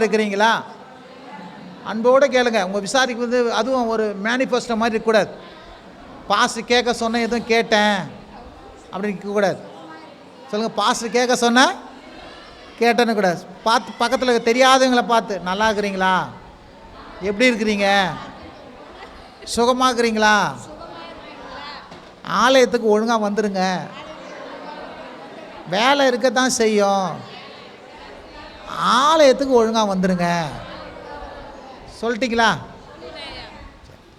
இருக்கிறீங்களா? அன்போடு கேளுங்க. உங்கள் விசாரிக்கு வந்து அதுவும் ஒரு மேனிஃபெஸ்டோ மாதிரி இருக்கக்கூடாது. பாஸ்டர் கேட்க சொன்ன எதுவும் கேட்டேன் அப்படின்னு இருக்கக்கூடாது. சொல்லுங்கள் பாஸ்டர் கேட்க சொன்ன கேட்டேன்னு கூடாது பார்த்து பக்கத்தில் தெரியாதவங்களை பார்த்து நல்லா இருக்கிறீங்களா? எப்படி இருக்கிறீங்க? சுகமாக இருக்கிறீங்களா ஆலயத்துக்கு ஒழுங்காக வந்துடுங்க வேலை இருக்க தான் செய்யும். ஆலயத்துக்கு ஒழுங்காக வந்துருங்க. சொல்லிட்டீங்களா?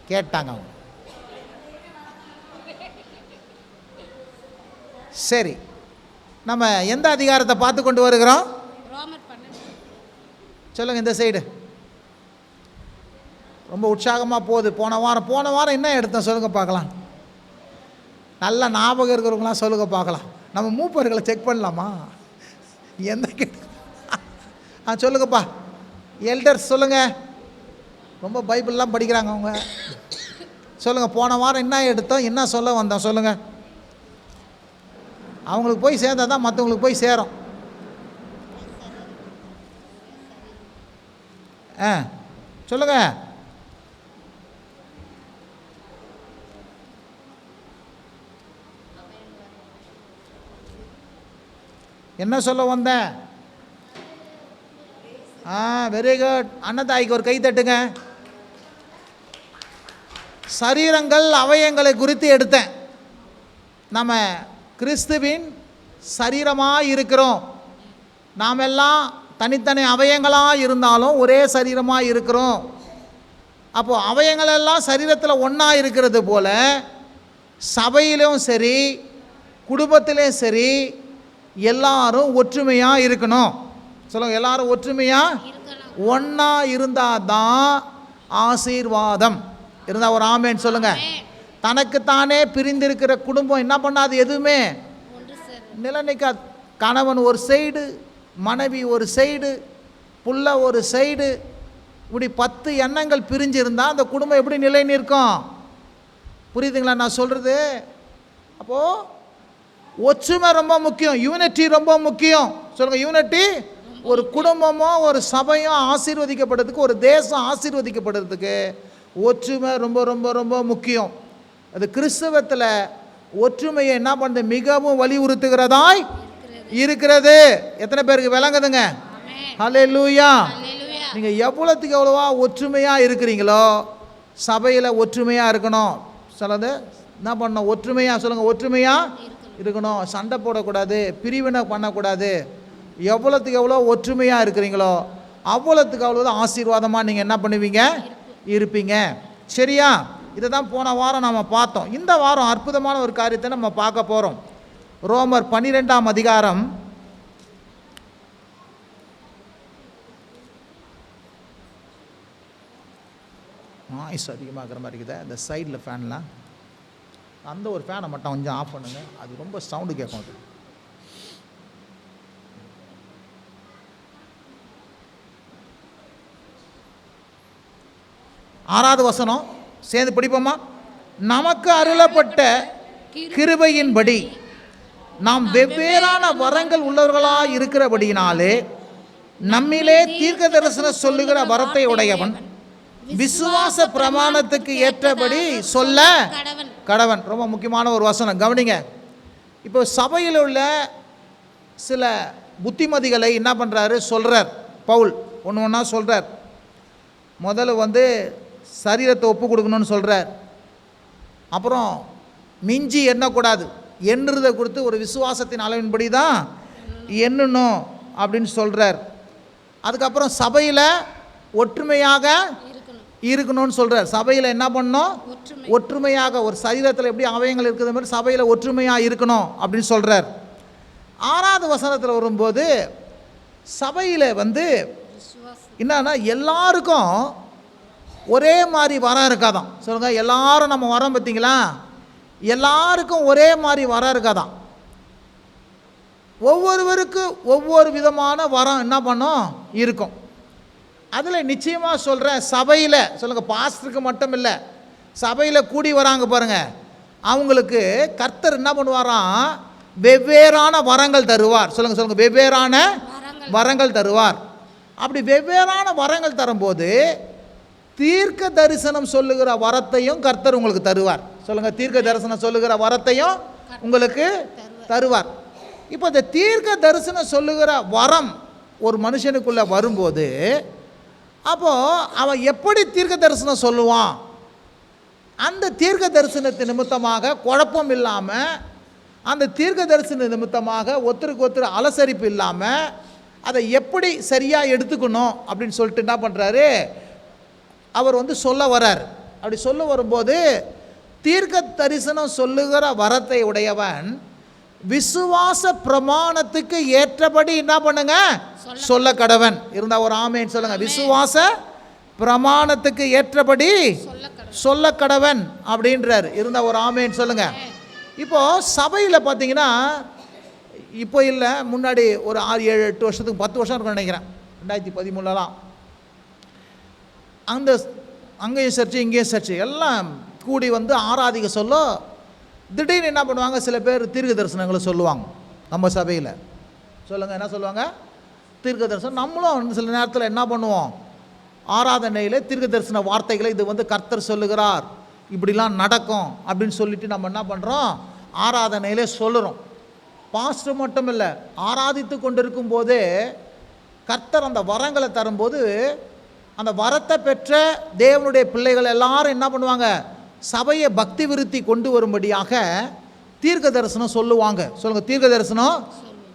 கேட்டாங்க அவங்க. சரி. நம்ம எந்த அதிகாரத்தை பார்த்து கொண்டு வருகிறோம்? சொல்லுங்கள் இந்த சைடு ரொம்ப உற்சாகமாக போகுது. போன வாரம் போன வாரம் என்ன எடுத்தோம் சொல்லுங்கள் பார்க்கலாம். நல்ல ஞாபகம் இருக்கிறவங்களாம் சொல்லுங்க பார்க்கலாம். நம்ம மூப்பர்களை செக் பண்ணலாமா? எந்த கேட்டு ஆ சொல்லுங்கப்பா. எல்டர்ஸ் சொல்லுங்கள் ரொம்ப பைபிள்லாம் படிக்கிறாங்க அவங்க. சொல்லுங்கள் போன வாரம் என்ன எடுத்தோம் என்ன சொல்ல வந்தோம் சொல்லுங்கள் அவங்களுக்கு போய் சேர்ந்தா தான் மற்றவங்களுக்கு போய் சேரும். ஆ சொல்லுங்கள் என்ன சொல்ல வந்தேன்? ஆ வெரி குட் அன்னதாய்க்கு ஒரு கை தட்டுங்க. சரீரங்கள் அவயங்களை குறித்து எடுத்தேன். நம்ம கிறிஸ்துவின் சரீரமாக இருக்கிறோம். நாம் எல்லாம் தனித்தனி அவயங்களாக இருந்தாலும் ஒரே சரீரமாக இருக்கிறோம். அப்போது அவயங்கள் எல்லாம் சரீரத்தில் ஒன்றா இருக்கிறது போல் சபையிலும் சரி குடும்பத்திலையும் சரி எல்லாரும் ஒற்றுமையாக இருக்கணும். சொல்லுங்க எல்லாரும் ஒற்றுமையாக ஒன்றா இருந்தால் தான் ஆசீர்வாதம். இருந்தால் ஒரு ஆமேன்னு சொல்லுங்கள் தனக்குத்தானே பிரிந்திருக்கிற குடும்பம் என்ன பண்ணாது எதுவுமே? நிலநிற்காது கணவன் ஒரு சைடு மனைவி ஒரு சைடு புள்ள ஒரு சைடு இப்படி பத்து எண்ணங்கள் பிரிஞ்சிருந்தால் அந்த குடும்பம் எப்படி நிலை நிற்கும்? புரியுதுங்களா நான் சொல்கிறது அப்போது ஒற்றுமை ரொம்ப முக்கியம் யூனிட்டி ரொம்ப முக்கியம். சொல்லுங்கள் யூனிட்டி ஒரு குடும்பமோ ஒரு சபையும் ஆசீர்வதிக்கப்படுறதுக்கு ஒரு தேசம் ஆசீர்வதிக்கப்படுறதுக்கு ஒற்றுமை ரொம்ப ரொம்ப ரொம்ப முக்கியம். அது கிறிஸ்தவத்தில் ஒற்றுமையை என்ன பண்ணுது? மிகவும் வலியுறுத்துகிறதாய் இருக்கிறது. எத்தனை பேருக்கு விளங்குதுங்க? ஹலே லூயா நீங்கள் எவ்வளோத்துக்கு எவ்வளோவா ஒற்றுமையாக இருக்கிறீங்களோ சபையில் ஒற்றுமையாக இருக்கணும். சொல்லுது என்ன பண்ணணும்? ஒற்றுமையாக சொல்லுங்கள் ஒற்றுமையாக இருக்கணும். சண்டை போடக்கூடாது பிரிவினை பண்ணக்கூடாது. எவ்வளோத்துக்கு எவ்வளோ ஒற்றுமையாக இருக்கிறீங்களோ அவ்வளோத்துக்கு அவ்வளோ ஆசீர்வாதமாக நீங்கள் என்ன பண்ணுவீங்க? இருப்பீங்க. சரியா? இதை தான் போன வாரம் நம்ம பார்த்தோம். இந்த வாரம் அற்புதமான ஒரு காரியத்தை நம்ம பார்க்க போகிறோம் ரோமர் பன்னிரெண்டாம் அதிகாரம். நாய்ஸ் அதிகமாகிற மாதிரி இருக்குதே. இந்த சைடில் ஃபேன்லாம் அந்த ஒரு ஃபேனை மட்டும் கொஞ்சம் ஆஃப் பண்ணுங்க. அது ரொம்ப சவுண்டு கேட்கும் அது. ஆறாவது வசனம் சேர்ந்து படிப்போமா? நமக்கு அருளப்பட்ட கிருபையின்படி நாம் வெவ்வேறான வரங்கள் உள்ளவர்களாக இருக்கிறபடியினாலே நம்மிலே தீர்க்க தரிசனம் சொல்லுகிற வரத்தை உடையவன் விசுவாச பிரமாணத்துக்கு ஏற்றபடி சொல்ல கடவன். கடவன் ரொம்ப முக்கியமான ஒரு வசனம். கவனிங்க இப்போ சபையில் உள்ள சில புத்திமதிகளை என்ன பண்ணுறாரு சொல்கிறார் பவுல் ஒன்று ஒன்றா சொல்கிறார் முதல்ல வந்து சரீரத்தை ஒப்பு கொடுக்கணும்னு சொல்கிறார் அப்புறம் மிஞ்சி எண்ணக்கூடாது. எண்ணுறதை கொடுத்து ஒரு விசுவாசத்தின் அளவின்படி தான் எண்ணணும் அப்படின்னு சொல்கிறார் அதுக்கப்புறம் சபையில் ஒற்றுமையாக இருக்கணும். இருக்கணும்னு சொல்கிறார் சபையில் என்ன பண்ணணும்? ஒற்றுமை. ஒற்றுமையாக ஒரு சரீரத்தில் எப்படி அவயங்கள் இருக்கிற மாதிரி சபையில் ஒற்றுமையாக இருக்கணும் அப்படின்னு சொல்கிறார் ஆறாவது வசனத்தில் வரும்போது சபையில் வந்து என்னன்னா எல்லாருக்கும் ஒரே மாதிரி வரம் இருக்காதான். சொல்லுங்கள் எல்லாரும் நம்ம வரோம் பார்த்தீங்களா? எல்லாருக்கும் ஒரே மாதிரி வரம் இருக்காதான். ஒவ்வொருவருக்கும் ஒவ்வொரு விதமான வரம் என்ன பண்ணும்? இருக்கும். அதில் நிச்சயமாக சொல்கிறேன் சபையில் சொல்லுங்கள் பாஸ்டருக்கு மட்டும் இல்லை சபையில் கூடி வராங்க பாருங்கள் அவங்களுக்கு கர்த்தர் என்ன பண்ணுவாராம்? வெவ்வேறான வரங்கள் தருவார். சொல்லுங்கள் சொல்லுங்கள் வெவ்வேறான வரங்கள். வரங்கள் தருவார். அப்படி வெவ்வேறான வரங்கள் தரும்போது தீர்க்க தரிசனம் சொல்லுகிற வரத்தையும் கர்த்தர் உங்களுக்கு தருவார். சொல்லுங்க தீர்க்க தரிசனம் சொல்லுகிற வரத்தையும் உங்களுக்கு தருவார். இப்போ இந்த தீர்க்க தரிசனம் சொல்லுகிற வரம் ஒரு மனுஷனுக்குள்ளே வரும்போது அப்போது அவன் எப்படி தீர்க்க தரிசனம் சொல்லுவான்? அந்த தீர்க்க தரிசனத்து நிமித்தமாக குழப்பம் இல்லாமல் அந்த தீர்க்க தரிசன நிமித்தமாக ஒருத்தருக்கு ஒருத்தர் அலசரிப்பு இல்லாமல் அதை எப்படி சரியாக எடுத்துக்கணும் அப்படின்னு சொல்லிட்டு என்ன பண்ணுறாரு அவர் வந்து சொல்ல வரார். அப்படி சொல்ல வரும்போது தீர்க்க தரிசனம் சொல்லுகிற வரத்தை உடையவன் விசுவாச பிரமாணத்துக்கு ஏற்றபடி என்ன பண்ணுங்க? சொல்ல கடவன். இருந்தா ஒரு ஆமேன்னு சொல்லுங்க. விசுவாச பிரமாணத்துக்கு ஏற்றபடி சொல்ல கடவன். அப்படின்றார். இருந்தா ஒரு ஆமேன்னு சொல்லுங்க. இப்போ சபையில் பார்த்தீங்கன்னா இப்போ இல்லை முன்னாடி ஒரு ஆறு ஏழு எட்டு வருஷத்துக்கு பத்து வருஷம் இருக்கும்னு நினைக்கிறேன். ரெண்டாயிரத்தி பதிமூணுலாம் அந்த அங்கேயும் சர்ச்சு இங்கேயும் சர்ச்சு எல்லாம் கூடி வந்து ஆராதிக்க சொல்ல திடீர்னு என்ன பண்ணுவாங்க? சில பேர் தீர்க்க தரிசனங்களை சொல்லுவாங்க நம்ம சபையில். சொல்லுங்கள் என்ன சொல்லுவாங்க? தீர்க்க தரிசனம். நம்மளும் சில நேரத்தில் என்ன பண்ணுவோம்? ஆராதனையில் தீர்க்க தரிசன வார்த்தைகளை இது வந்து கர்த்தர் சொல்லுகிறார். இப்படிலாம் நடக்கும் அப்படின்னு சொல்லிட்டு நம்ம என்ன பண்ணுறோம் ஆராதனையிலே சொல்லுறோம். பாஸ்டர் மட்டும் இல்லை ஆராதித்து கொண்டிருக்கும் போதே கர்த்தர் அந்த வரங்களை தரும்போது அந்த வரத்தை பெற்ற தேவனுடைய பிள்ளைகள் எல்லாரும் என்ன பண்ணுவாங்க? சபையை பக்தி விருத்தி கொண்டு வரும்படியாக தீர்க்க தரிசனம் சொல்லுவாங்க. சொல்லுங்க தீர்க்க தரிசனம்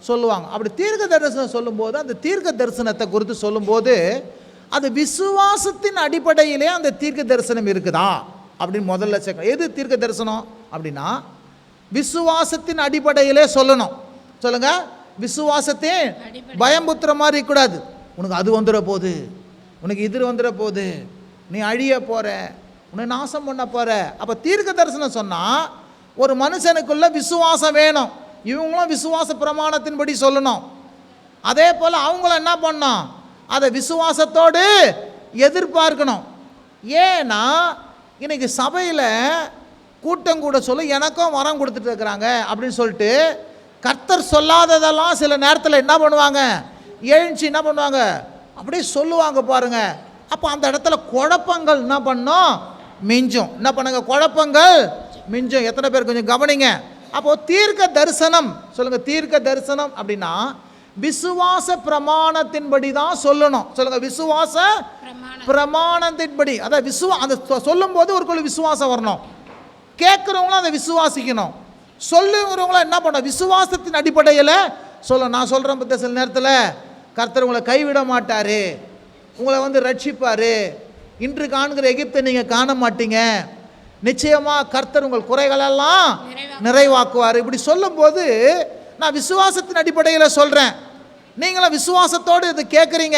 சொல்லுவாங்க. அப்படி தீர்க்க தரிசனம் சொல்லும்போது அந்த தீர்க்க தரிசனத்தை குறித்து சொல்லும்போது அது விசுவாசத்தின் அடிப்படையிலே அந்த தீர்க்க தரிசனம் இருக்குதா? அப்படின்னு முதல்ல சேர்க்கணும் எது தீர்க்க தரிசனம் அப்படின்னா விசுவாசத்தின் அடிப்படையிலே சொல்லணும். சொல்லுங்க விசுவாசத்தையும் பயம்புத்துற மாதிரி இருக்கக்கூடாது. உனக்கு அது வந்துட போகுது. உனக்கு எதிர் வந்துட போகுது நீ அழிய போகிற உன்னை நாசம் பண்ண போகிற அப்போ தீர்க்க தரிசனம் சொன்னால் ஒரு மனுஷனுக்குள்ள விசுவாசம் வேணும். இவங்களும் விசுவாச பிரமாணத்தின்படி சொல்லணும். அதே போல் அவங்களும் என்ன பண்ணணும்? அதை விசுவாசத்தோடு எதிர்பார்க்கணும். ஏன்னா இன்னைக்கு சபையில் கூட்டம் கூட சொல்லி எனக்கும் வரம் கொடுத்துட்டு இருக்கிறாங்க அப்படின்னு சொல்லிட்டு கர்த்தர் சொல்லாததெல்லாம் சில நேரத்தில் என்ன பண்ணுவாங்க? எழுந்துச்சு என்ன பண்ணுவாங்க? அப்படியே சொல்லுவாங்க பாருங்க. அப்போ அந்த இடத்துல குழப்பங்கள் என்ன பண்ணும்? மிஞ்சும். என்ன பண்ணுங்க? குழப்பங்கள் மிஞ்சும். எத்தனை பேர் கொஞ்சம் கவனிங்க. அப்போ தீர்க்க தரிசனம். சொல்லுங்க தீர்க்க தரிசனம் அப்படின்னா விசுவாச பிரமாணத்தின்படி தான் சொல்லணும். சொல்லுங்க விசுவாச பிரமாணத்தின்படி. அதாவது விசுவா அந்த சொ- சொல்லும்போது ஒருக்குள்ள விசுவாசம் வரணும். கேட்குறவங்களும் அதை விசுவாசிக்கணும். சொல்லுங்கிறவங்களும் என்ன பண்ண விசுவாசத்தின் அடிப்படையில் சொல்ல நான் சொல்கிறேன் பத்த சில நேரத்தில். கர்த்தர் உங்களை கைவிட மாட்டார். உங்களை வந்து ரட்சிப்பார். இன்று காண்கிற எகிப்தை நீங்கள் காண மாட்டீங்க. நிச்சயமாக கர்த்தர் உங்கள் குறைகளெல்லாம் நிறைவா- நிறைவாக்குவார். இப்படி சொல்லும்போது நான் விசுவாசத்தின் அடிப்படையில் சொல்கிறேன் நீங்களும் விசுவாசத்தோடு இது கேட்குறீங்க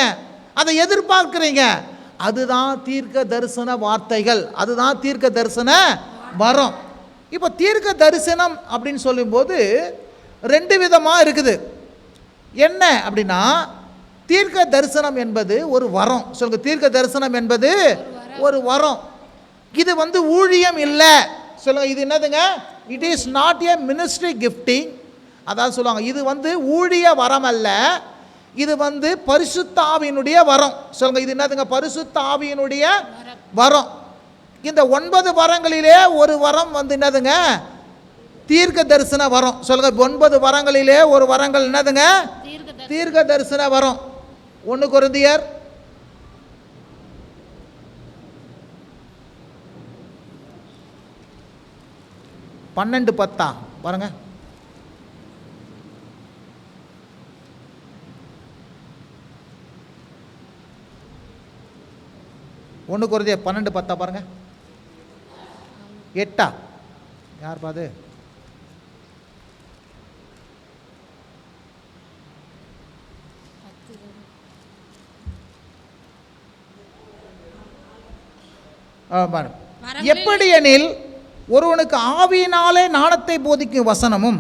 அதை எதிர்பார்க்குறீங்க. அதுதான் தீர்க்க தரிசன வார்த்தைகள். அதுதான் தீர்க்க தரிசன வரம். இப்போ தீர்க்க தரிசனம் அப்படின்னு சொல்லும்போது ரெண்டு விதமாக இருக்குது. என்ன அப்படின்னா தீர்க்க தரிசனம் என்பது ஒரு வரம். சொல்லுங்க தீர்க்க தரிசனம் என்பது ஒரு வரம். இது வந்து ஊழியம் இல்லை. சொல்லுங்க இது என்னதுங்க? It is not a ministry gifting அதாவது சொல்லுவாங்க இது வந்து ஊழிய வரம் அல்ல. இது வந்து பரிசுத்த ஆவியினுடைய வரம். சொல்லுங்க இது என்னதுங்க? பரிசுத்த ஆவியினுடைய வரம். இந்த ஒன்பது வரங்களிலே ஒரு வரம் வந்து என்னதுங்க? தீர்க்க தரிசன வரம். சொல்லுங்க ஒன்பது வரங்களிலே ஒரு வரங்கள் என்னதுங்க? தீர்க்க தரிசனம் தீர்க்க தரிசன வரம். ஒன்று குருந்தியர். பன்னெண்டு பத்தா பாருங்க. ஒன்று குறைஞ்ச பன்னெண்டு பத்தா பாருங்க. எட்டா? யார் பாது? ஆ, பாரு. வரங்களில் எப்படி எனில் ஒருவனுக்கு ஆவியினாலே ஞானத்தை போதிக்கும் வசனமும்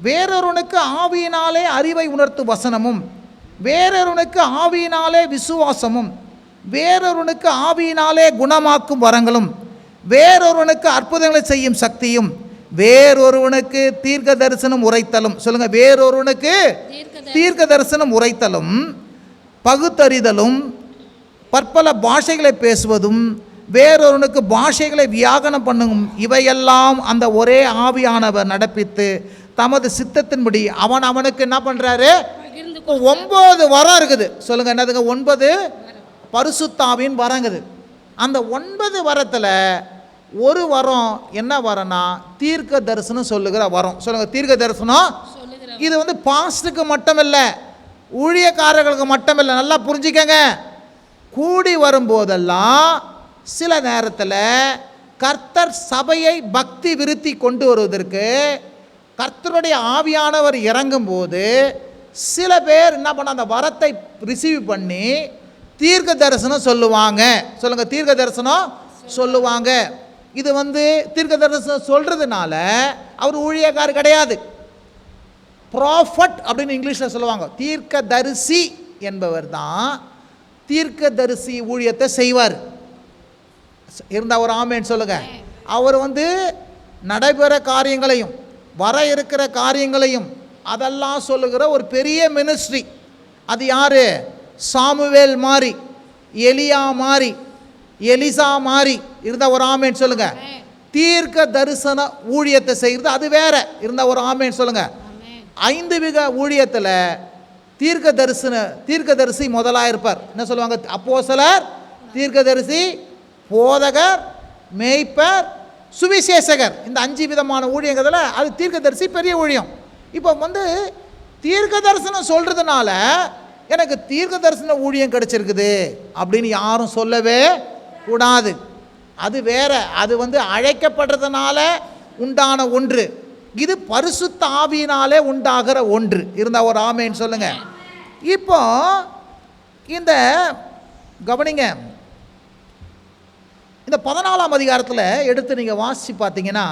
வேறொருவனுக்கு ஆவியினாலே அறிவை உணர்த்தும் வசனமும் வேறொருவனுக்கு ஆவியினாலே விசுவாசமும் வேறொருவனுக்கு ஆவியினாலே குணமாக்கும் வரங்களும் வேறொருவனுக்கு அற்புதங்களை செய்யும் சக்தியும் வேறொருவனுக்கு தீர்க்க தரிசனம் உரைத்தலும் சொல்லுங்க வேறொருவனுக்கு தீர்க்க தரிசனம் உரைத்தலும் பகுத்தறிதலும் பற்பல பாஷைகளை பேசுவதும் வேறொருவனுக்கு பாஷைகளை வியாகனம் பண்ணும் இவையெல்லாம் அந்த ஒரே ஆவியானவர் நடப்பித்து தமது சித்தத்தின்படி அவன் அவனுக்கு என்ன பண்ணுறாரு ஒன்பது வரம் இருக்குது. சொல்லுங்க என்னதுங்க? ஒன்பது பரிசுத்தாவின் வரங்குது. அந்த ஒன்பது வரத்தில் ஒரு வரம் என்ன வரனா தீர்க்க தரிசனம் சொல்லுகிற வரம். சொல்லுங்க தீர்க்க தரிசனம் இது வந்து பாஸ்டுக்கு மட்டும் ஊழியக்காரர்களுக்கு மட்டுமில்லை. நல்லா புரிஞ்சுக்கங்க. கூடி வரும்போதெல்லாம் சில நேரத்தில் கர்த்தர் சபையை பக்தி விருத்தி கொண்டு வருவதற்கு கர்த்தருடைய ஆவியானவர் இறங்கும்போது சில பேர் என்ன பண்ண அந்த வரத்தை ரிசீவ் பண்ணி தீர்க்க தரிசனம் சொல்லுவாங்க. சொல்லுங்கள் தீர்க்க தரிசனம் சொல்லுவாங்க. இது வந்து தீர்க்க தரிசனம் சொல்கிறதுனால அவர் ஊழியக்கார் கிடையாது. ப்ராஃபட் அப்படின்னு இங்கிலீஷில் சொல்லுவாங்க. தீர்க்க தரிசி என்பவர் தான் தீர்க்கதரிசி ஊழியத்தை செய்வார். இருந்தால் ஒரு ஆமேன்னு சொல்லுங்கள் அவர் வந்து நடைபெற காரியங்களையும் வர இருக்கிற காரியங்களையும் அதெல்லாம் சொல்லுகிற ஒரு பெரிய மினிஸ்ட்ரி அது யார்? சாமுவேல் மாறி எலியா மாறி எலிசா மாறி. இருந்தால் ஒரு ஆமேன்னு சொல்லுங்கள் தீர்க்க தரிசன ஊழியத்தை செய்கிறது அது வேற. இருந்தால் ஒரு ஆமேன்னு சொல்லுங்கள் ஐந்து விக ஊழியத்தில் தீர்க்க தரிசன தீர்க்கதரிசி முதலாக இருப்பார். என்ன சொல்லுவாங்க? அப்போது சிலர் தீர்க்க தரிசி போதகர் மேய்ப்பர் சுவிசேஷகர். இந்த அஞ்சு விதமான ஊழியங்கிறதுல அது தீர்க்கதரிசி பெரிய ஊழியம். இப்போ வந்து தீர்க்க தரிசனம் சொல்கிறதுனால எனக்கு தீர்க்க தரிசன ஊழியம் கிடச்சிருக்குது அப்படின்னு யாரும் சொல்லவே கூடாது. அது வேற அது வந்து அழைக்கப்படுறதுனால உண்டான ஒன்று. இது பரிசுத்த ஆவியினாலே உண்டாகிற ஒன்று. இருந்தால் ஒரு ஆமைன்னு சொல்லுங்கள் இப்போ இந்த கவனிங்க. இந்த பதினாலாம் அதிகாரத்தில் எடுத்து நீங்கள் வாசித்து பார்த்தீங்கன்னா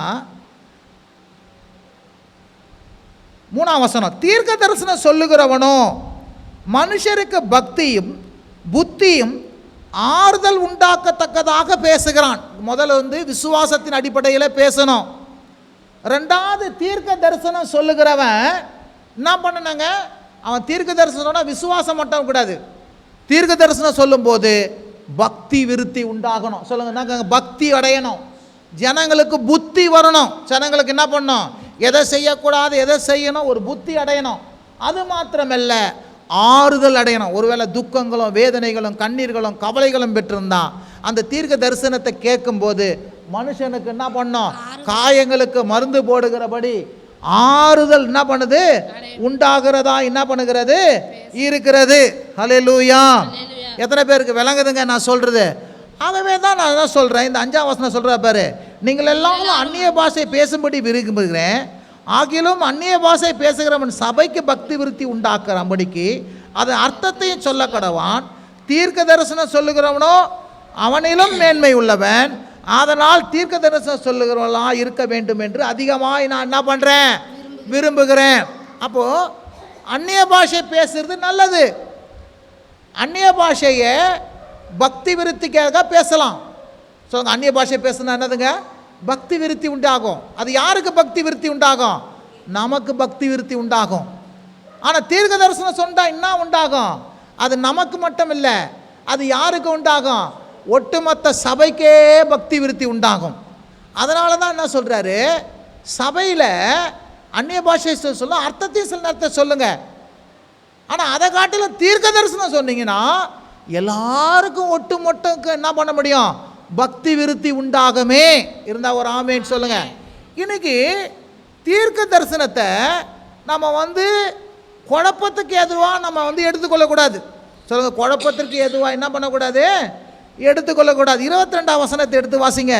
மூணாம் வசனம் தீர்க்க தரிசனம் சொல்லுகிறவனோ மனுஷருக்கு பக்தியும் புத்தியும் ஆறுதல் உண்டாக்கத்தக்கதாக பேசுகிறான். முதல்ல வந்து விசுவாசத்தின் அடிப்படையில் பேசணும். ரெண்டாவது தீர்க்க தரிசனம் சொல்லுகிறவன் என்ன பண்ணனாங்க? அவன் தீர்க்க தரிசனம்னா விசுவாசம் மட்டும் கூடாது. தீர்க்க தரிசனம் சொல்லும்போது பக்தி விருத்தி உண்டாகணும். சொல்லுங்க பக்தி அடையணும். ஜனங்களுக்கு புத்தி வரணும். ஜனங்களுக்கு என்ன பண்ணணும்? எதை செய்யக்கூடாது எதை செய்யணும் ஒரு புத்தி அடையணும். அது மாத்திரமல்ல ஆறுதல் அடையணும். ஒருவேளை துக்கங்களும் வேதனைகளும் கண்ணீர்களும் கவலைகளும் பெற்றிருந்தான் அந்த தீர்க்க தரிசனத்தை கேட்கும்போது மனுஷனுக்கு என்ன பண்ணோம் காயங்களுக்கு மருந்து போடுகிறபடி ஆறுதல் என்ன பண்ணுது? உண்டாகிறதா என்ன பண்ணுகிறது? இருக்கிறது. ஹalleluya. எத்தனை பேருக்கு விளங்குதுங்க நான் சொல்றது? ஆகவே தான் நான் தான் சொல்கிறேன் இந்த அஞ்சாம் வசனம் சொல்கிற பாரு. நீங்கள் எல்லாம் அந்நிய பாஷை பேசும்படி விரும்புகிறேன். ஆகிலும் அந்நிய பாஷை பேசுகிறவன் சபைக்கு பக்தி விருத்தி உண்டாக்குறபடிக்கு அதன் அர்த்தத்தையும் சொல்ல கடவான். தீர்க்க தரிசனம் சொல்லுகிறவனோ அவனிலும் மேன்மை உள்ளவன். அதனால் தீர்க்க தரிசனம் சொல்லுகிறவனா இருக்க வேண்டும் என்று அதிகமாக நான் என்ன பண்ணுறேன் விரும்புகிறேன். அப்போது அந்நிய பாஷை பேசுறது நல்லது. அந்நிய பாஷையை பக்தி விருத்திக்காக பேசலாம். சொல்லுங்க அந்நிய பாஷை பேசுனா என்னதுங்க? பக்தி விருத்தி உண்டாகும். அது யாருக்கு பக்தி விருத்தி உண்டாகும்? நமக்கு பக்தி விருத்தி உண்டாகும். ஆனால் தீர்க்க தரிசனம் சொன்னால் என்ன உண்டாகும்? அது நமக்கு மட்டும் இல்லை அது யாருக்கு உண்டாகும்? ஒட்டுமொத்த சபைக்கே பக்தி விருத்தி உண்டாகும். அதனால தான் என்ன சொல்கிறாரு சபையில் அந்நிய பாஷை சொல்ல அர்த்தத்தையும் சில நேரத்தை சொல்லுங்கள் ஆனால் அதை காட்டிலும் தீர்க்க தரிசனம் சொன்னீங்கன்னா எல்லாருக்கும் ஒட்டுமொட்டுக்கு என்ன பண்ண முடியும்? பக்தி விருத்தி உண்டாகுமே. இருந்தால் ஒரு ஆமேன்னு சொல்லுங்க. இன்னைக்கு தீர்க்க தரிசனத்தை நம்ம வந்து குழப்பத்துக்கு எதுவாக நம்ம வந்து எடுத்துக்கொள்ளக்கூடாது. சொல்லுங்கள் குழப்பத்திற்கு எதுவாக என்ன பண்ணக்கூடாது? எடுத்துக்கொள்ளக்கூடாது. இருபத்தி ரெண்டாம் வசனத்தை எடுத்து வாசிங்க.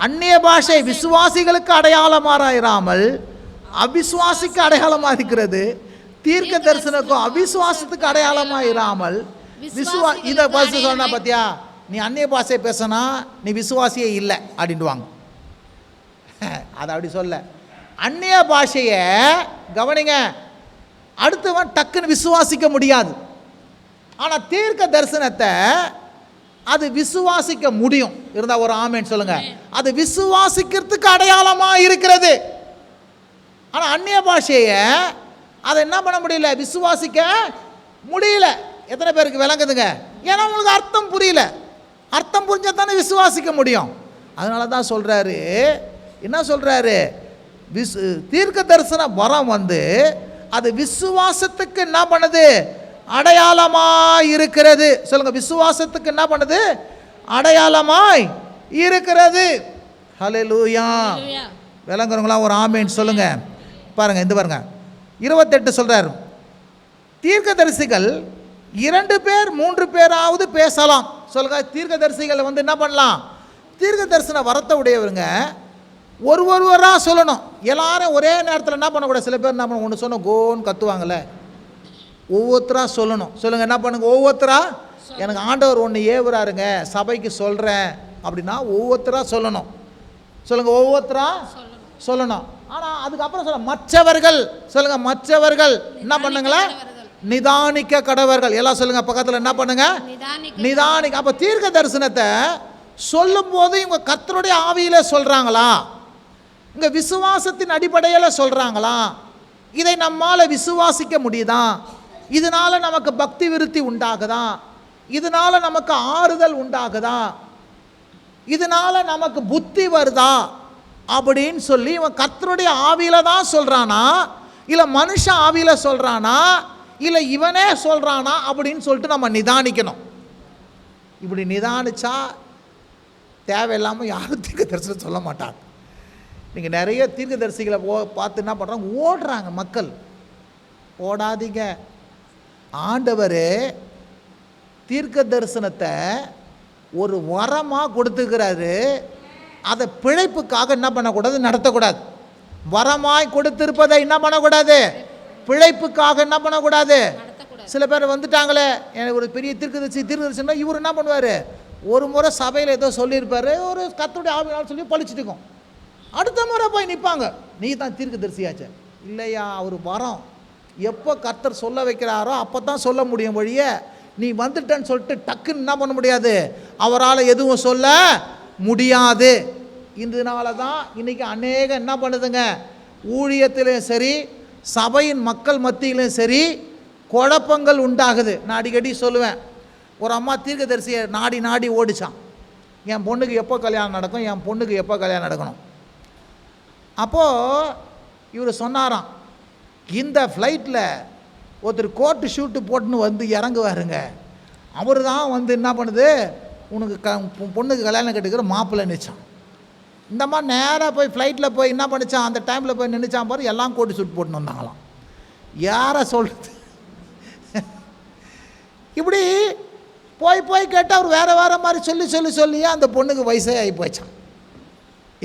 அந்நிய பாஷை விசுவாசிகளுக்கு அடையாளமாறாயிராமல் அவிசுவாசிக்கு அடையாளமாக இருக்கிறது தீர்க்க தரிசனக்கும் அவிசுவாசத்துக்கு அடையாளமாக இராமல் விசுவா இதை பஸ் சொன்னா பார்த்தியா நீ அந்நிய பாஷை பேசினா நீ விசுவாசியே இல்லை அப்படின்டுவாங்க அதை அப்படி சொல்ல. அந்நிய பாஷையை கவனிங்க. அடுத்தவன் டக்குன்னு விசுவாசிக்க முடியாது. ஆனால் தீர்க்க தரிசனத்தை அது விசுவாசிக்க முடியும். இருந்தால் ஒரு ஆமேன்னு சொல்லுங்க. அது விசுவாசிக்கிறதுக்கு அடையாளமாக இருக்கிறது. ஆனால் அந்நிய பாஷையை அதை என்ன பண்ண முடியல? விசுவாசிக்க முடியல. எத்தனை பேருக்கு விளங்குதுங்க? ஏன்னா உங்களுக்கு அர்த்தம் புரியல. அர்த்தம் புரிஞ்சா தானே விசுவாசிக்க முடியும். அதனால தான் சொல்கிறாரு என்ன சொல்கிறாரு விசு தீர்க்க தரிசன வரம் வந்து அது விசுவாசத்துக்கு என்ன பண்ணுது? அடையாளமாய் இருக்கிறது. சொல்லுங்க விசுவாசத்துக்கு என்ன பண்ணுது? அடையாளமாய் இருக்கிறது. ஹalleluya. ஹalleluya. விளங்குறவங்களாம் ஒரு ஆமேன்னு சொல்லுங்க. பாருங்க இந்த பாருங்க. இருபத்தெட்டு சொல்றாரு. தீர்க்கதரிசிகள் இரண்டு பேர் மூன்று பேராவது பேசலாம். சொல்லுங்க தீர்க்கதரிசிகள் வந்து என்ன பண்ணலாம்? தீர்க்க தரிசன வரத்தை உடையவருங்க. ஒரு ஒருவராக சொல்லணும். எல்லாரும் ஒரே நேரத்தில் என்ன பண்ணக்கூடாது? சில பேர் என்ன பண்ண ஒன்று சொன்ன கோன்னு கத்துவாங்கல்ல. ஒவ்வொருத்தரா சொல்லணும். சொல்லுங்க என்ன பண்ணுங்க? ஒவ்வொருத்தரா எனக்கு ஆண்டவர் ஒன்று ஏவுறாருங்க சபைக்கு சொல்கிறேன் அப்படின்னா ஒவ்வொருத்தரா சொல்லணும். சொல்லுங்க ஒவ்வொருத்தரா சொல்லணும். ஆனால் அதுக்கப்புறம் சொல்ல மற்றவர்கள் சொல்லுங்க மற்றவர்கள் என்ன பண்ணுங்களேன். நிதானிக்க கடவர்கள். எல்லாம் சொல்லுங்க பக்கத்தில் என்ன பண்ணுங்க? நிதானிக்க அப்போ தீர்க்க தரிசனத்தை சொல்லும்போது இவங்க கர்த்தருடைய ஆவியில சொல்கிறாங்களா இங்கே விசுவாசத்தின் அடிப்படையில் சொல்கிறாங்களா இதை நம்மால் விசுவாசிக்க முடியுதா? இதனால் நமக்கு பக்தி விருத்தி உண்டாகுதா? இதனால நமக்கு ஆறுதல் உண்டாகுதா? இதனால நமக்கு புத்தி வருதா? அப்படின்னு சொல்லி இவன் கத்தருடைய ஆவியில் தான் சொல்கிறானா இல்லை மனுஷ ஆவியில் சொல்கிறானா இல்லை இவனே சொல்கிறானா அப்படின்னு சொல்லிட்டு நம்ம நிதானிக்கணும். இப்படி நிதானிச்சா தேவையில்லாமல் யாரும் தீர்க்க தரிசனம் சொல்ல மாட்டாங்க. நீங்கள் நிறைய தீர்க்கதரிசிகளை போ பார்த்து என்ன பண்ணுறாங்க ஓடுறாங்க மக்கள். ஓடாதீங்க. ஆண்டவர் தீர்க்க தரிசனத்தை ஒரு வரமாக கொடுத்துக்கிறாரு. அதை பிழைப்புக்காக என்ன பண்ணக்கூடாது? நடத்தக்கூடாது. வரமாய் கொடுத்திருப்பதை என்ன பண்ணக்கூடாது? பிழைப்புக்காக என்ன பண்ணக்கூடாது? சில பேர் வந்துட்டாங்களே எனக்கு ஒரு பெரிய தீர்க்கதரிசி தீர்க்கதரிசினா இவர் என்ன பண்ணுவார்? ஒரு முறை சபையில் ஏதோ சொல்லியிருப்பாரு ஒரு கத்துடைய ஆவினால் சொல்லி பழிச்சிட்டு இருக்கும் அடுத்த முறை போய் நிற்பாங்க நீ தான் தீர்க்கதரிசியாச்சே. இல்லையா அவர் வரோம். எப்போ கர்த்தர் சொல்ல வைக்கிறாரோ அப்போ தான் சொல்ல முடியும் வழிய. நீ வந்துட்டேன்னு சொல்லிட்டு டக்குன்னு என்ன பண்ண முடியாது? அவரால் எதுவும் சொல்ல முடியாது. இதனால தான் இன்றைக்கி அநேகம் என்ன பண்ணுதுங்க? ஊழியத்திலையும் சரி சபையின் மக்கள் மத்தியிலையும் சரி குழப்பங்கள் உண்டாகுது. நான் அடிக்கடி சொல்லுவேன். ஒரு அம்மா தீர்க்கதரிசியை நாடி நாடி ஓடிச்சான். என் பொண்ணுக்கு எப்போ கல்யாணம் நடக்கும்? என் பொண்ணுக்கு எப்போ கல்யாணம் நடக்கணும்? அப்போது இவர் சொன்னாராம் இந்த ஃப்ளைட்டில் ஒருத்தர் கோட்டு ஷூட்டு போட்டுன்னு வந்து இறங்குவாருங்க. அவர் தான் வந்து என்ன பண்ணுது? உனக்கு க பொண்ணுக்கு கல்யாணம் கட்டுக்கிற மாப்பிள்ளை நினச்சான் இந்த மாதிரி நேராக போய் ஃப்ளைட்டில் போய் என்ன பண்ணிச்சான்? அந்த டைமில் போய் நின்றுச்சான் பாரு எல்லாம் கோட்டு ஷூட் போட்டுன்னு வந்தாங்களாம். யாரை சொல்கிறது இப்படி போய் போய் கேட்டால் அவர் வேறு வேறு மாதிரி சொல்லி சொல்லி சொல்லியே அந்த பொண்ணுக்கு வயசே ஆகி போச்சான்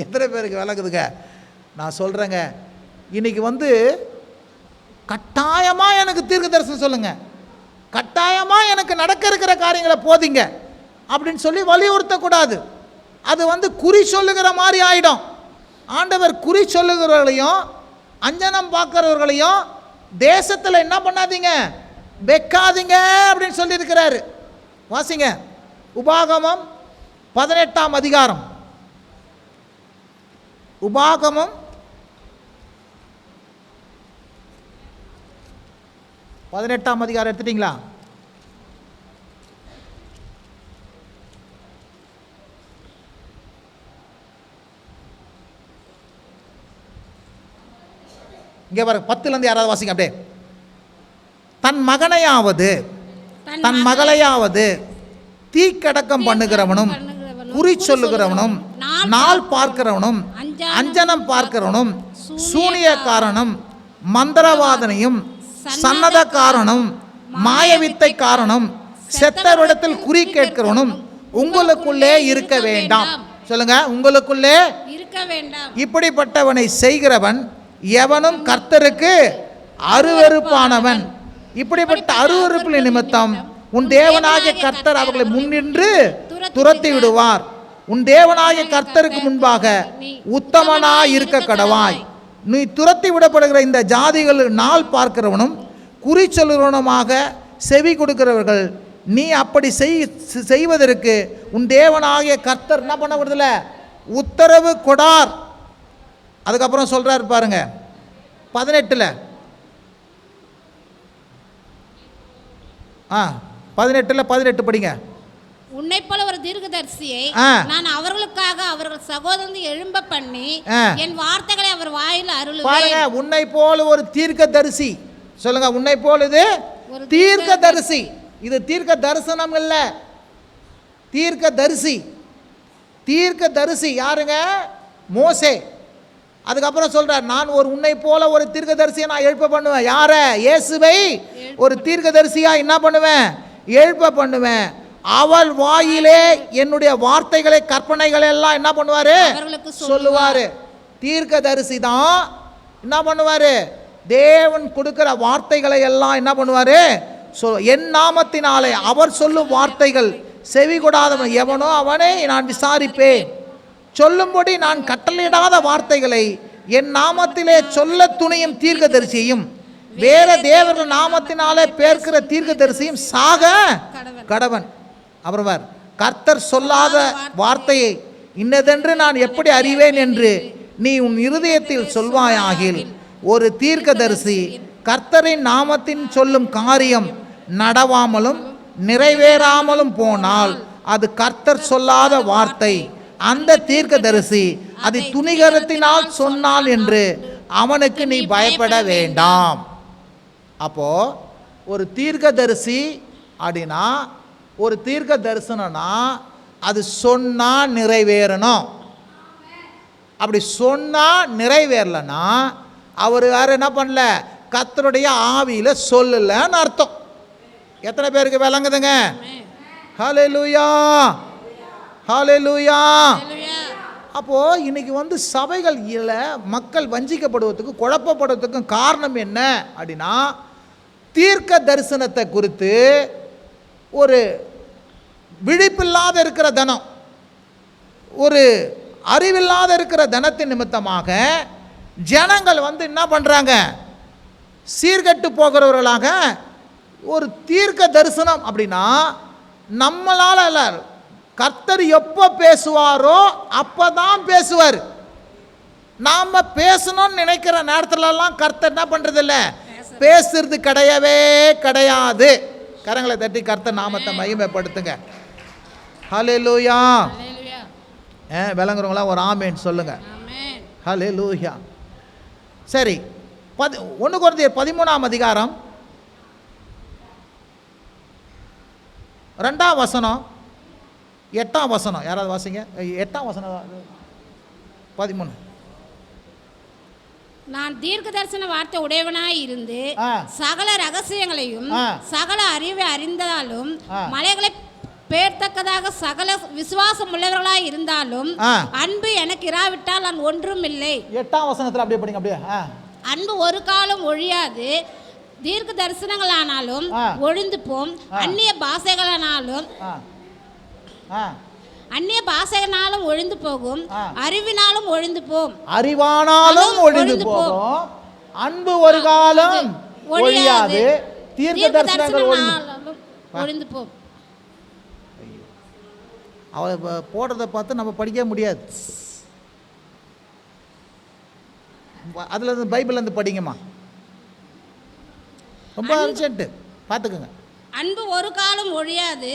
எத்தனை பேருக்கு விளக்குதுங்க? நான் சொல்கிறேங்க இன்னைக்கு வந்து கட்டாயமாக எனக்கு தீர்க்க தரிசனம் சொல்லுங்கள் கட்டாயமாக எனக்கு நடக்க இருக்கிற காரியங்களை போதிங்க. அப்படின்னு சொல்லி வலியுறுத்தக்கூடாது. அது வந்து குறி சொல்லுகிற மாதிரி ஆயிடும். ஆண்டவர் குறி சொல்லுகிறவர்களையும் அஞ்சனம் பார்க்குறவர்களையும் தேசத்தில் என்ன பண்ணாதீங்க. வைக்காதீங்க அப்படின்னு சொல்லியிருக்கிறாரு வாசிங்க. உபாகமம் பதினெட்டாம் அதிகாரம். உபாகமம் பதினெட்டாம் அதிகாரம் எடுத்துட்டீங்களா? இங்கே பாருங்க பத்துலேருந்து யாராவது வாசிங்க அப்படியே. தன் மகனையாவது தன் மகளையாவது தீக்கடக்கம் பண்ணுகிறவனும் குறி சொல்லுகிறவனும் நாள் பார்க்கிறவனும் அஞ்சனம் பார்க்கிறவனும் சூனியக்காரனும் மந்திரவாதனையும் சன்னதக்காரனும் மாயவித்தைக்காரனும் செத்தவரிடத்தில் குறி கேட்கிறவனும் உங்களுக்குள்ளே இருக்க வேண்டாம். சொல்லுங்க உங்களுக்குள்ளே இருக்க வேண்டாம். இப்படிப்பட்டவனை செய்கிறவன் எவனும் கர்த்தருக்கு அருவருப்பானவன். இப்படிப்பட்ட அருவருப்பு நிமித்தம் உன் தேவனாகிய கர்த்தர் அவர்களை முன்னின்று துரத்தி விடுவார். உன் தேவனாகிய கர்த்தருக்கு முன்பாக உத்தமனாய் இருக்க கடவாய். நீ துரத்தி விடப்படுகிற இந்த ஜாதிகள் நாள் பார்க்கிறவனும் குறி சொல்லுகிறவனுமாக செவி கொடுக்கிறவர்கள் நீ அப்படி செய் செய்வதற்கு உன் தேவனாகிய கர்த்தர் என்ன பண்ண விடுதல? உத்தரவு கொடார். அதுக்கப்புறம் சொல்கிறார் பாருங்க பதினெட்டில். ஆ பதினெட்டில் பதினெட்டு படிங்க. உன்னை போல ஒரு தீர்க்கதரிசியை. நான் அவர்களுக்காக அவர்கள் சகோதரன் எழும்ப பண்ணி. என் வார்த்தைகளை அவர் வாயில் அருளுவேன். உன்னை போல ஒரு தீர்க்க தரிசி சொல்லுங்க உன்னை போல இது ஒரு தீர்க்க தரிசி இது தீர்க்க தரிசனம் இல்ல. தீர்க்க தரிசி தீர்க்க தரிசி யாருங்க? மோசே. அதுக்கப்புறம் சொல்றார் நான் ஒரு உன்னை போல ஒரு தீர்க்க தரிசியை நான் எழுப்ப பண்ணுவேன். யார? இயேசுவை. ஒரு தீர்க்க தரிசியா என்ன பண்ணுவேன்? எழுப்ப பண்ணுவேன். அவள் வாயிலே என்னுடைய வார்த்தைகளை கற்பனைகளை எல்லாம் என்ன பண்ணுவாரு? சொல்லுவாரு. தீர்க்க தரிசி தான் என்ன பண்ணுவாரு? தேவன் கொடுக்கிற வார்த்தைகளை எல்லாம் என்ன பண்ணுவாரு? சொல் என் நாமத்தினாலே அவர் சொல்லும் வார்த்தைகள் செவி கொடாதவன் எவனோ அவனை நான் விசாரிப்பேன். சொல்லும்படி நான் கட்டளையிடாத வார்த்தைகளை என் நாமத்திலே சொல்ல துணியும் தீர்க்கதரிசியும் வேற தேவர்கள் நாமத்தினாலே பேர்க்கிற தீர்க்கதரிசியும் சாக கடவன். பார், கர்த்தர் சொல்லாத வார்த்தையை இன்னதென்று நான் எப்படி அறிவேன் என்று நீ உன் இருதயத்தில் சொல்வாயாகில் ஒரு தீர்க்கதரிசி கர்த்தரின் நாமத்தின் சொல்லும் காரியம் நடவாமலும் நிறைவேறாமலும் போனால் அது கர்த்தர் சொல்லாத வார்த்தை. அந்த தீர்க்கதரிசி அதை துணிகரத்தினால் சொன்னாள் என்று அவனுக்கு நீ பயப்பட வேண்டாம். அப்போ ஒரு தீர்க்கதரிசி அப்படின்னா ஒரு தீர்க்க தரிசனம்னா அது சொன்னால் நிறைவேறணும். அப்படி சொன்னால் நிறைவேறலன்னா அவர் யார் என்ன பண்ணல? கத்தருடைய ஆவியில் சொல்லலைன்னு அர்த்தம். எத்தனை பேருக்கு விளங்குதுங்க? ஹலே லூயா ஹலே லூயா அப்போது இன்னைக்கு வந்து சபைகள் இல்லை மக்கள் வஞ்சிக்கப்படுவதற்கு குழப்பப்படுவதற்கும் காரணம் என்ன அப்படின்னா தீர்க்க தரிசனத்தை குறித்து ஒரு விழிப்பில்லாத இருக்கிற தனம். ஒரு அறிவில்லாத இருக்கிற தனத்தின் நிமித்தமாக ஜனங்கள் வந்து என்ன பண்ணுறாங்க சீர்கெட்டு போகிறவர்களாக ஒரு தீர்க்க தரிசனம் அப்படின்னா நம்மளால் அல்ல கர்த்தர் எப்போ பேசுவாரோ அப்போ தான் பேசுவார். நாம் பேசணும்னு நினைக்கிற நேரத்துலலாம் கர்த்தர் என்ன பண்ணுறதில்ல பேசுறது கிடையவே கிடையாது. கரங்களை தட்டி கர்த்தர் நாமத்தை மகிமைப்படுத்துங்க. ஹலே லூயா. ஏ விளங்குறவங்களாம் ஒரு ஆமேன்னு சொல்லுங்கள். ஹலே லூயா சரி பதி ஒன்று குறைந்த பதிமூணாம் அதிகாரம் ரெண்டாம் வசனம் எட்டாம் வசனம் யாராவது வாசிங்க எட்டாம் வசனம் பதிமூணு நான் தீர்க்க தரிசன வார்த்தை உடையவனாய் இருந்து. சகல ரகசியங்களையும். சகல அறிவை அறிந்தாலும் ஆ. மலைகளை பேர்த்தக்கதாக சகல விசுவாசம் உள்ளவர்களாய் இருந்தாலும். அன்பு எனக்கு இராவிட்டால் நான் ஒன்றும் இல்லை எட்டாம் வசனத்தில் அப்படியே படிங்க அப்படியே. அன்பு ஒரு காலம் ஒழியாது. தீர்க்க தரிசனங்களானாலும். ஒழிந்து போம். அந்நிய ஆ. அந்நிய பாஷைகளாலும் ஒழிந்து போகும். அறிவினாலும் ஒழிந்து போம் அறிவானாலும் ஒழிந்து போகும் அன்பு ஒரு காலம் ஒழியாது. தீர்க்க தரிசனங்கள் ஒழிந்து போம் அவ போடுறத பார்த்து நம்ம படிக்க முடியாது. அதுல இருந்து இருந்து படிங்கம்மா. ரொம்ப அர்ஜென்ட்டு. பார்த்துக்குங்க. அன்பு ஒரு காலம் ஒழியாது.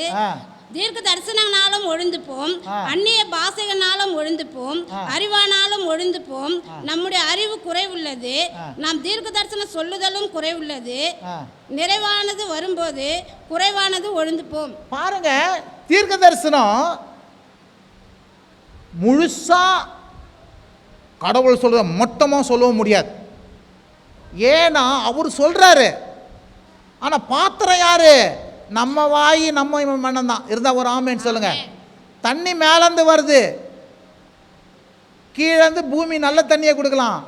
தீர்க்க தரிசனங்களாலும் ஒழிந்து போம் ஆ. அந்நிய பாஷைகளாலும் ஒழிந்து போம் ஆ. அறிவானாலும் ஒழிந்து போம் நம்முடைய அறிவு குறைவுள்ளது. நாம் தீர்க்க தரிசனம் சொல்லுதலும் குறைவுள்ளது. நிறைவானது வரும்போது குறைவானது ஒழிந்து போம் பாருங்க தீர்க்க தரிசனம் முழுசா கடவுள் சொல்ற மொத்தமாக சொல்லவும் முடியாது. ஏன்னா அவர் சொல்றாரு. ஆனா பாத்திரம் யாரு? நம்ம வாய் நம்ம மனம் தான். இருந்தா ஒரு ஆமேன்னு சொல்லுங்க. தண்ணி மேலேருந்து வருது. கீழேருந்து பூமி நல்ல தண்ணியை கொடுக்கலாம்.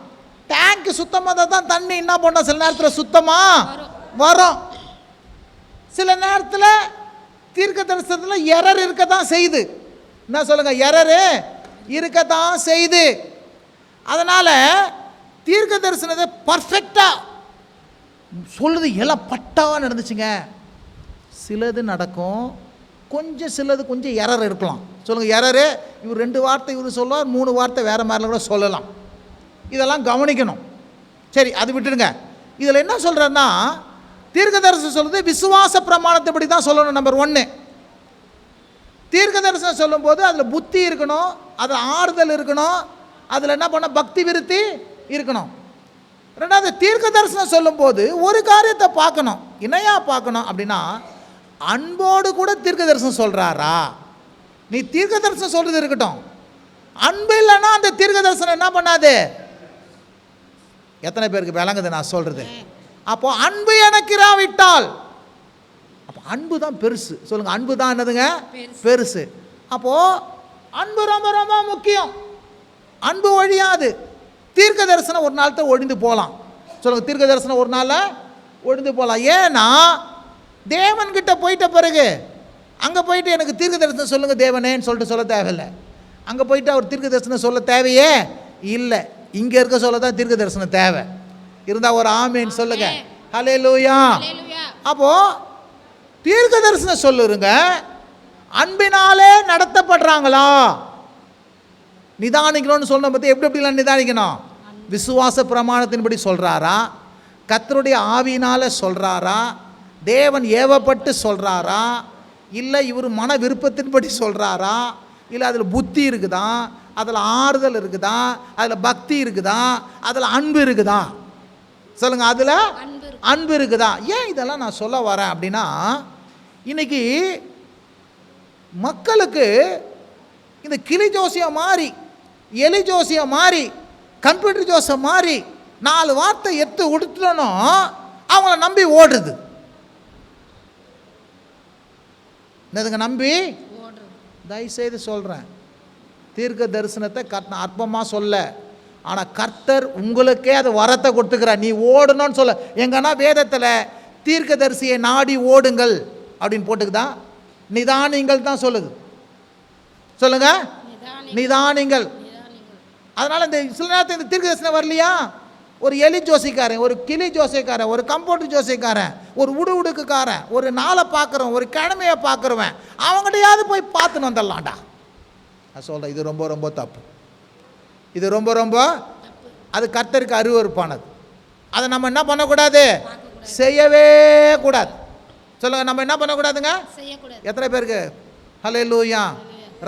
டேங்க் சுத்தமாக தான் தண்ணி என்ன பண்ணோம் சில நேரத்தில் சுத்தமாக வரும். சில நேரத்தில் தீர்க்க தரிசனத்தில் எரர் இருக்க தான் செய்யுது. என்ன சொல்லுங்க எரரு இருக்க தான் அதனால் தீர்க்க தரிசனத்தை பர்ஃபெக்டாக சொல்லுது எல்லாம் பட்டாவாக நடந்துச்சுங்க. சிலது நடக்கும். கொஞ்சம் சிலது கொஞ்சம் எரர் இருக்கலாம். சொல்லுங்கள் எரரு இவர் ரெண்டு வார்த்தை இவர் சொல்லுவார் மூணு வார்த்தை வேறு மாதிரிலாம் கூட சொல்லலாம். இதெல்லாம் கவனிக்கணும். சரி அது விட்டுடுங்க. இதில் என்ன சொல்கிறேன்னா தீர்க்கதரிசனம் சொல்வது விசுவாச பிரமாணத்தைப்படி தான் சொல்லணும் நம்பர் ஒன்று தீர்க்கதரிசனம் சொல்லும்போது அதில் புத்தி இருக்கணும் அதில் ஆறுதல் இருக்கணும். அதில் என்ன பண்ண பக்தி விருத்தி இருக்கணும். ரெண்டாவது தீர்க்க தரிசனம் சொல்லும்போது ஒரு காரியத்தை பார்க்கணும். இணையா பார்க்கணும் அப்படின்னா அன்போடு கூட தீர்க்க தரிசனம் சொல்கிறாரா நீ தீர்க்க தரிசனம் சொல்கிறது இருக்கட்டும். அன்பு இல்லைன்னா அந்த தீர்க்க தரிசனம் என்ன பண்ணாது? எத்தனை பேருக்கு விளங்குது நான் சொல்கிறது அப்போ அன்பு எனக்கு இராவிட்டால் அப்போ அன்பு தான் பெருசு. சொல்லுங்கள் அன்பு தான் என்னதுங்க. பெருசு. அப்போது அன்பு ரொம்ப ரொம்ப முக்கியம். அன்பு ஒழியாது. தீர்க்க தரிசனம் ஒரு நாள் தான் ஒழிந்து போகலாம். சொல்லுங்கள் தீர்க்க தரிசனம் ஒரு நாளில் ஒழிந்து போகலாம். ஏன்னா தேவன்கிட்ட போயிட்ட பிறகு அங்கே போயிட்டு எனக்கு தீர்க்க தரிசனம் சொல்லுங்கள் தேவனேன்னு சொல்லிட்டு சொல்ல தேவையில்லை. அங்கே போயிட்டு அவர் தீர்க்க தரிசனம் சொல்ல தேவையே இல்லை. இங்கே இருக்க சொல்ல தான் தீர்க்க தரிசனம் தேவை. இருந்தால் ஒரு ஆமேன்னு சொல்லுங்க. ஹலே லூயா அல்லேலூயா அப்போ தீர்க்க தரிசனம் சொல்லுருங்க அன்பினாலே நடத்தப்படுறாங்களா? நிதானிக்கணும்னு சொன்ன பற்றி எப்படி எப்படிலாம் நிதானிக்கணும்? விசுவாச பிரமாணத்தின்படி சொல்கிறாரா கர்த்தருடைய ஆவியினால் சொல்கிறாரா தேவன் ஏவப்பட்டு சொல்கிறாரா இல்லை இவர் மன விருப்பத்தின்படி சொல்கிறாரா இல்லை அதில் புத்தி இருக்குதா? அதில் ஆறுதல் இருக்குதா? அதில் பக்தி இருக்குதா? அதில் அன்பு இருக்குதா? சொல்லுங்கள் அதில் அன்பு இருக்கு. அன்பு இருக்குதா? ஏன் இதெல்லாம் நான் சொல்ல வரேன் அப்படின்னா இன்னைக்கு மக்களுக்கு இந்த கிளி ஜோசியம் மாறி எலி ஜோசியம் மாறி கம்ப்யூட்டர் ஜோசியம் மாறி நாலு வார்த்தை எடுத்து கொடுத்துட்டோனோ அவங்கள நம்பி ஓடுறது. என்னதுங்க நம்பி? தயவுசெய்து சொல்கிறேன் தீர்க்க தரிசனத்தை கர்த்த அற்பமாக சொல்ல. ஆனால் கர்த்தர் உங்களுக்கே அது வரத்தை கொடுத்துக்கிறார். நீ ஓடணும்னு சொல்ல. எங்கன்னா வேதத்தில் தீர்க்க தரிசியை நாடி ஓடுங்கள் அப்படின்னு போட்டுக்குதா நிதானிங்கள் தான் சொல்லுது. சொல்லுங்க. நிதானி நிதானிங்கள். அதனால் இந்த சில நேரத்தில் இந்த தீர்க்க தரிசனம் வரலையா? ஒரு எலி ஜோசிக்காரன் ஒரு கிளி ஜோசிக்காரன் ஒரு கம்ப்யூட்டர் ஜோசிக்காரன் ஒரு உடு உடுக்குக்காரன் ஒரு நாளை பார்க்குறவன் ஒரு கிழமையை பார்க்குறவன் அவங்ககிட்டயாவது போய் பார்த்துன்னு வந்துடலாம்டா. நான் சொல்கிறேன் இது ரொம்ப ரொம்ப தப்பு. இது ரொம்ப ரொம்ப அது கர்த்தருக்கு அருவருப்பானது. அதை நம்ம என்ன பண்ணக்கூடாது? செய்யவே கூடாது. சொல்லுங்கள் நம்ம என்ன பண்ணக்கூடாதுங்க? எத்தனை பேருக்கு? ஹலே லூயா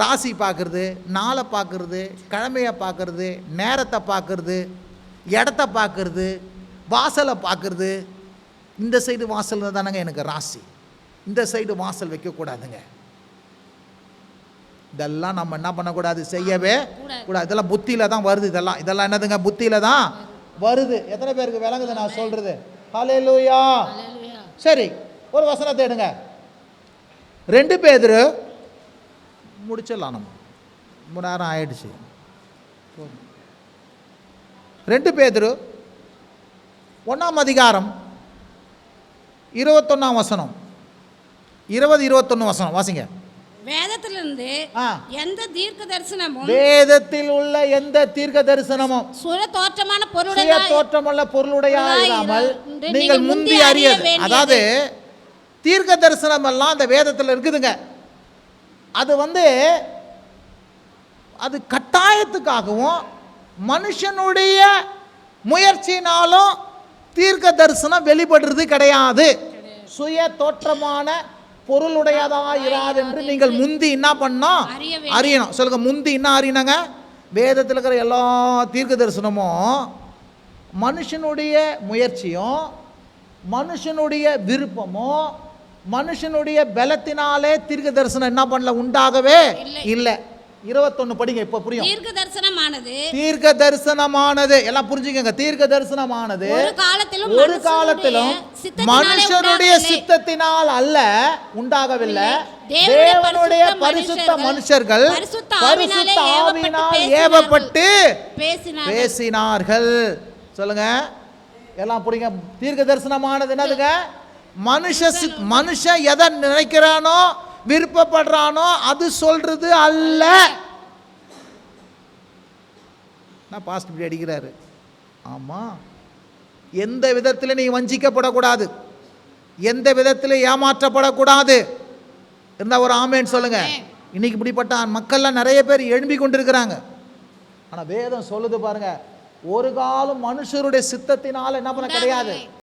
ராசி பார்க்குறது நாளை பார்க்குறது கிழமையை பார்க்குறது நேரத்தை பார்க்குறது இடத்த பார்க்குறது வாசலை பார்க்குறது. இந்த சைடு வாசல் தானங்க எனக்கு ராசி. இந்த சைடு வாசல் வைக்கக்கூடாதுங்க. இதெல்லாம் நம்ம என்ன பண்ணக்கூடாது? செய்யவே கூடாது. இதெல்லாம் புத்தியில் தான் வருது இதெல்லாம். இதெல்லாம் என்னதுங்க? புத்தியில் தான் வருது. எத்தனை பேருக்கு விளங்குது நான் சொல்கிறது ஹலே லூயா சரி ஒரு வசனத்தை எடுங்க. ரெண்டு பேர் முடிச்சிடலாம் நம்ம ரொம்ப நேரம் ஆயிடுச்சு. ரெண்டு பேர் ஒன்றாம் அதிகாரம் இருபத்தொன்னாம் வசனம். இருபது இருபத்தொன்று வசனம். வாசிங்க. வேதத்திலிருந்து எந்த தீர்க்க தரிசனமும் வேதத்தில் உள்ள எந்த தீர்க்க தரிசனமும் சுய தோற்றமான பொருளுடைய தோற்றமுள்ள பொருளுடையா இருந்து நீங்கள் முந்தி வேண்டியது. அதாவது தீர்க்க தரிசனம் எல்லாம் அந்த வேதத்தில் இருக்குதுங்க. அது வந்து அது கட்டாயத்துக்காகவும் மனுஷனுடைய முயற்சினாலும் தீர்க்க தரிசனம் வெளிப்படுறது கிடையாது. சுய தோற்றமான பொருளுடையதா இராது என்று நீங்கள் முந்தி என்ன பண்ணோம் அறியணும். சொல்லுங்க முந்தி என்ன அறியணுங்க? வேதத்தில் இருக்கிற எல்லா தீர்க்க தரிசனமும் மனுஷனுடைய முயற்சியும் மனுஷனுடைய விருப்பமும் மனுஷனுடைய பலத்தினாலே தீர்க்க தரிசனம் என்ன பண்ணல? உண்டாகவே இல்லை. இருபத்தொன்னு படிங்க இப்போ புரியும். தீர்க்க தரிசனமானது தீர்க்க தரிசனமானது எல்லாம் புரிஞ்சுக்கங்க. தீர்க்க தரிசனமானது ஒரு காலத்திலும் ஒரு மனுஷனுடைய காலத்திலும் சித்தத்தினாலே அல்ல உண்டாகவில்லை. தேவனுடைய பரிசுத்த மனுஷர்கள் பரிசுத்த பரிசுத்த ஏவப்பட்டு பேசினார்கள். சொல்லுங்க. எல்லாம் புரியுங்க. தீர்க்க தரிசனமானது என்னதுங்க? மனுஷ மனுஷன் எதை நினைக்கிறானோ விருப்பப்படுறானோ அது சொல்றது அல்ல. நான் பாஸ்ட் இப்படி அடிக்கிறாரு. ஆமாம் எந்த விதத்தில் நீ வஞ்சிக்கப்படக்கூடாது. எந்த விதத்தில் ஏமாற்றப்படக்கூடாது. இருந்தால் ஒரு ஆமேன்னு சொல்லுங்க. இன்னைக்கு இப்படிப்பட்ட மக்கள்லாம் நிறைய பேர் எழும்பி கொண்டிருக்கிறாங்க. ஆனால் வேதம் சொல்லுது பாருங்க. ஒரு காலம் மனுஷருடைய சித்தத்தினால என்ன பண்ண கிடையாது.